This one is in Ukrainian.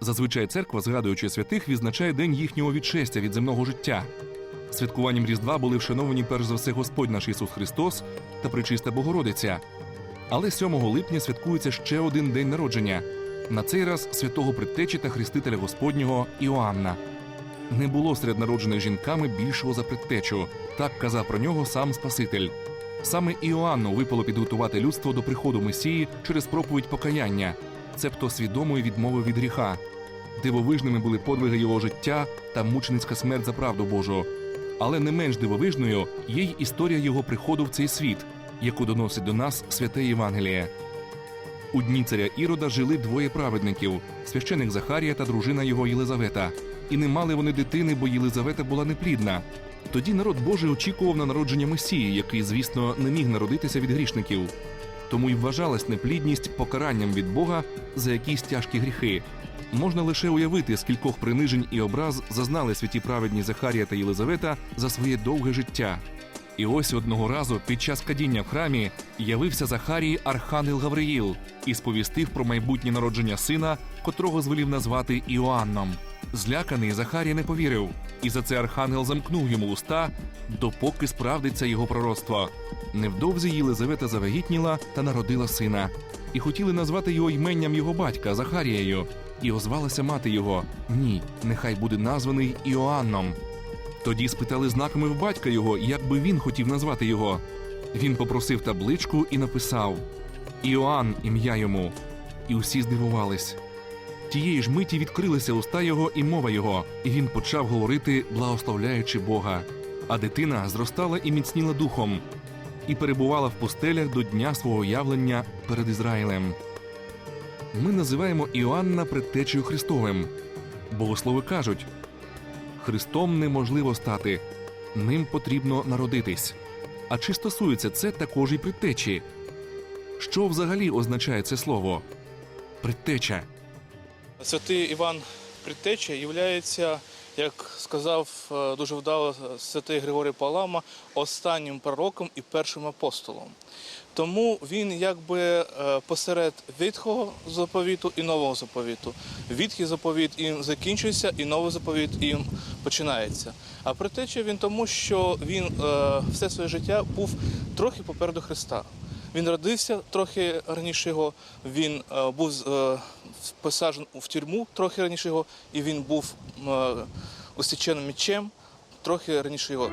Зазвичай церква, згадуючи святих, відзначає день їхнього відшестя від земного життя. Святкуванням Різдва були вшановані перш за все Господь наш Ісус Христос та Пречиста Богородиця. Але 7 липня святкується ще один день народження. На цей раз святого предтечі та хрестителя Господнього Іоанна. Не було серед народжених жінками більшого за предтечу. Так казав про нього сам Спаситель. Саме Іоанну випало підготувати людство до приходу Месії через проповідь покаяння, цебто свідомої відмови від гріха. Дивовижними були подвиги його життя та мученицька смерть за правду Божу. Але не менш дивовижною є й історія його приходу в цей світ, яку доносить до нас святе Євангеліє. У дні царя Ірода жили двоє праведників священик Захарія та дружина його Єлизавета. І не мали вони дитини, бо Єлизавета була неплідна. Тоді народ Божий очікував на народження Месії, який, звісно, не міг народитися від грішників. Тому й вважалась неплідність покаранням від Бога за якісь тяжкі гріхи. Можна лише уявити, скількох принижень і образ зазнали святі праведні Захарія та Єлизавета за своє довге життя. І ось одного разу під час кадіння в храмі явився Захарії Архангел Гавриїл і сповістив про майбутнє народження сина, котрого звелів назвати Іоанном. Зляканий Захарій не повірив, і за це архангел замкнув йому уста, допоки справдиться його пророцтво. Невдовзі Єлизавета завагітніла та народила сина, і хотіли назвати його йменням його батька Захарією. І озвалася мати його: Ні, нехай буде названий Іоанном. Тоді спитали знаками в батька його, як би він хотів назвати його. Він попросив табличку і написав Іоанн ім'я йому. І усі здивувались. Тієї ж миті відкрилися уста його і мова його, і він почав говорити, благословляючи Бога. А дитина зростала і міцніла духом, і перебувала в пустелях до дня свого явлення перед Ізраїлем. Ми називаємо Іоанна предтечею Христовим. Богослови кажуть, Христом неможливо стати, ним потрібно народитись. А чи стосується це також і предтечі? Що взагалі означає це слово? Предтеча. Святий Іван Предтеча є, як сказав е, дуже вдало святий Григорій Палама, останнім пророком і першим апостолом. Тому він якби е, посеред Ветхого заповіту і нового заповіту. Відхий заповіт їм закінчується, і новий заповіт їм починається. А предтеча він тому, що він е, все своє життя був трохи попереду Христа. Він родився трохи раніше його, він е, був е, посаджений в тюрму трохи раніше його, і він був е, усіченим мечем трохи раніше його.